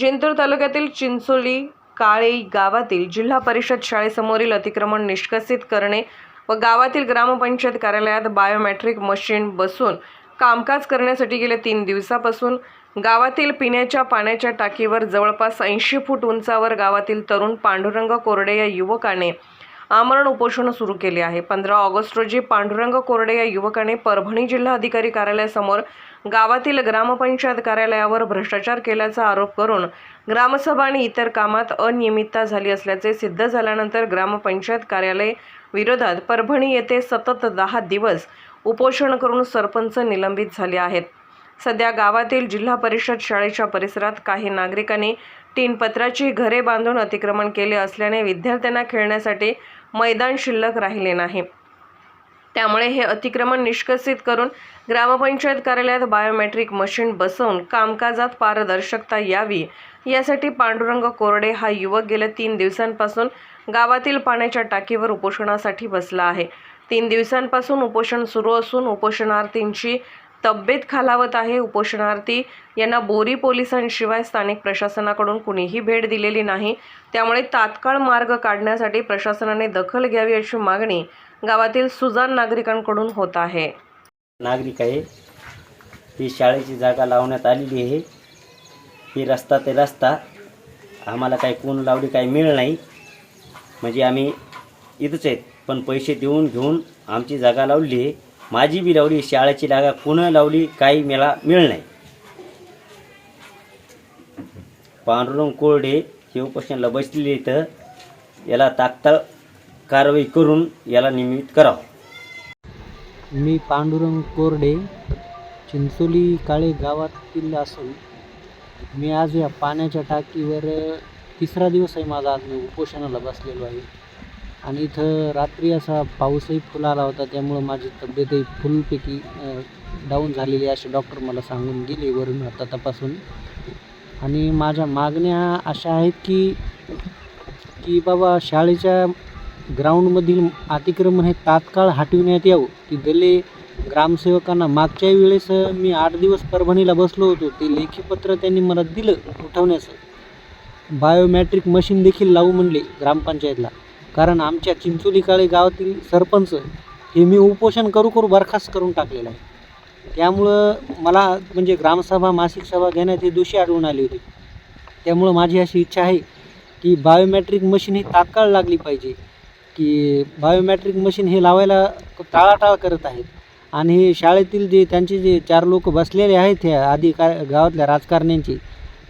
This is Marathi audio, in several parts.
जिंतूर तालुक्यातील चिंचोली काळे गावातील जिल्हा परिषद शाळेसमोरील अतिक्रमण निष्कासित करणे व गावातील ग्रामपंचायत कार्यालयात बायोमॅट्रिक मशीन बसून कामकाज करण्यासाठी गेल्या तीन दिवसापासून गावातील पिण्याच्या पाण्याच्या टाकीवर जवळपास ऐंशी फूट उंचावर गावातील तरुण पांडुरंग कोरडे या युवकाने आमरण उपोषण सुरू केले आहे. पंधरा ऑगस्ट रोजी पांडुरंग कोरडे या युवकाने परभणी जिल्हा अधिकारी कार्यालयासमोर गावातील ग्रामपंचायत कार्यालयावर भ्रष्टाचार केल्याचा आरोप करून ग्रामसभा आणि इतर कामात अनियमितता झाली असल्याचे सिद्ध झाल्यानंतर ग्रामपंचायत कार्यालय विरोधात परभणी येथे सतत दहा दिवस उपोषण करून सरपंच निलंबित झाले आहेत. सध्या गावातील जिल्हा परिषद शाळेच्या परिसरात काही नागरिकांनी टीनपत्राची घरे बांधून अतिक्रमण केले असल्याने विद्यार्थ्यांना खेळण्यासाठी मैदान शिल्लक राहिले नाही. त्यामुळे हे अतिक्रमण निष्कसित करून ग्रामपंचायत कार्यालयात बायोमेट्रिक मशीन बसवून कामकाजात पारदर्शकता यावी यासाठी पांडुरंग कोरडे हा युवक गेल्या तीन दिवसांपासून गावातील पाण्याच्या टाकीवर उपोषणासाठी बसला आहे. तीन दिवसांपासून उपोषण सुरू असून उपोषणार्थींची तब्येत खालावत आहे उपोषणार्थी. यांना बोरी पोलिसांशिवाय स्थानिक प्रशासनाकडून कुणीही भेट दिलेली नाही. त्यामुळे तात्काळ मार्ग काढण्यासाठी प्रशासनाने दखल घ्यावी अशी मागणी गावातील सुजान नागरिकांकडून होत आहे. नागरिक आहे. ही शाळेची जागा लावण्यात आलेली आहे. ही रस्ता ते रस्ता. आम्हाला काही कोण लावली काही मिळ नाही. म्हणजे आम्ही इथंच आहेत. पण पैसे देऊन घेऊन आमची जागा लावली आहे. माझी बी लावली शाळेची जागा कुणं लावली काही मला मिळ नाही. पांडुरंग कोरडे हे उपोषणाला बसलेले तर याला तात्काळ कारवाई करून याला नियमित करावं. मी पांडुरंग कोरडे चिंचोली काळे गावातील असून मी आज या पाण्याच्या टाकीवर तिसरा दिवस आहे माझा आज मी उपोषणाला बसलेलो आहे. आणि इथं रात्री असा पाऊसही फुल आला होता त्यामुळं माझी तब्येतही फुलपैकी डाऊन झालेली असे डॉक्टर मला सांगून गेले वरून आता तपासून. आणि माझ्या मागण्या अशा आहेत की की बाबा शाळेच्या ग्राउंडमधील अतिक्रमण हे तात्काळ हटविण्यात यावं. की गले ग्रामसेवकांना मागच्या वेळेस मी आठ दिवस परभणीला बसलो होतो ते लेखीपत्र त्यांनी मला दिलं उठवण्याचं. बायोमॅट्रिक मशीन देखील लावू म्हणले ग्रामपंचायतला. कारण आमच्या चिंचोली काळे गावातील सरपंच हे मी उपोषण करू करू बरखास्त करून टाकलेलं आहे. त्यामुळं मला म्हणजे ग्रामसभा मासिक सभा घेण्यात हे दोषी आढळून आली होती. त्यामुळं माझी अशी इच्छा आहे की बायोमॅट्रिक मशीन ही तात्काळ लागली पाहिजे की बायोमॅट्रिक मशीन हे लावायला टाळाटाळ करत आहेत. आणि हे शाळेतील जे त्यांचे जे चार लोक बसलेले आहेत ह्या आधी का गावातल्या राजकारण्यांचे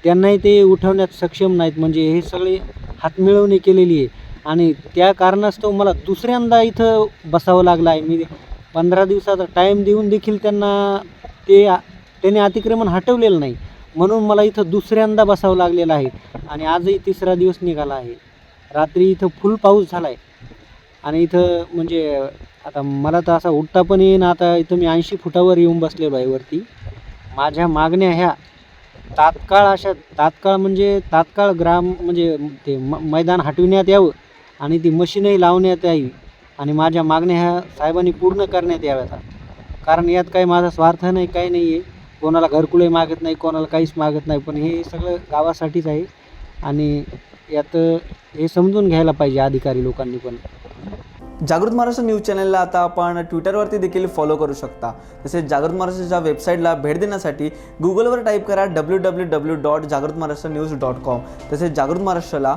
त्यांनाही ते उठवण्यात सक्षम नाहीत. म्हणजे हे सगळे हातमिळवणी केलेली आहे. आणि त्या कारणास्तव मला दुसऱ्यांदा इथं बसावं लागलं आहे. मी पंधरा दिवसाचा टाईम देऊन देखील त्यांना ते त्याने अतिक्रमण हटवलेलं नाही. म्हणून मला इथं दुसऱ्यांदा बसावं लागलेलं आहे. आणि आजही तिसरा दिवस निघाला आहे. रात्री इथं फुल पाऊस झाला आहे आणि इथं म्हणजे आता मला तर असा उठता पण येईन. आता इथं मी ऐंशी फुटावर येऊन बसलेलो आहे वरती. माझ्या मागण्या ह्या तात्काळ अशा तात्काळ म्हणजे तात्काळ ग्राम म्हणजे ते म मैदान हटविण्यात यावं. आणि ती मशीनही लावण्यात यावी आणि माझ्या मागण्या ह्या साहेबांनी पूर्ण करण्यात याव्यात. कारण यात काही माझा स्वार्थ नाही काही नाही आहे. कोणाला घरकुलही मागत नाही कोणाला काहीच मागत नाही. पण हे सगळं गावासाठीच आहे. आणि यात हे समजून घ्यायला पाहिजे अधिकारी लोकांनी पण. जागृत महाराष्ट्र न्यूज चॅनलला आता आपण ट्विटरवरती देखील फॉलो करू शकता. तसेच जागृत महाराष्ट्राच्या वेबसाईटला भेट देण्यासाठी गुगलवर टाईप करा डब्ल्यू डब्ल्यू डब्ल्यू डॉट जागृत महाराष्ट्र न्यूज डॉट कॉम तसेच जागृत महाराष्ट्राला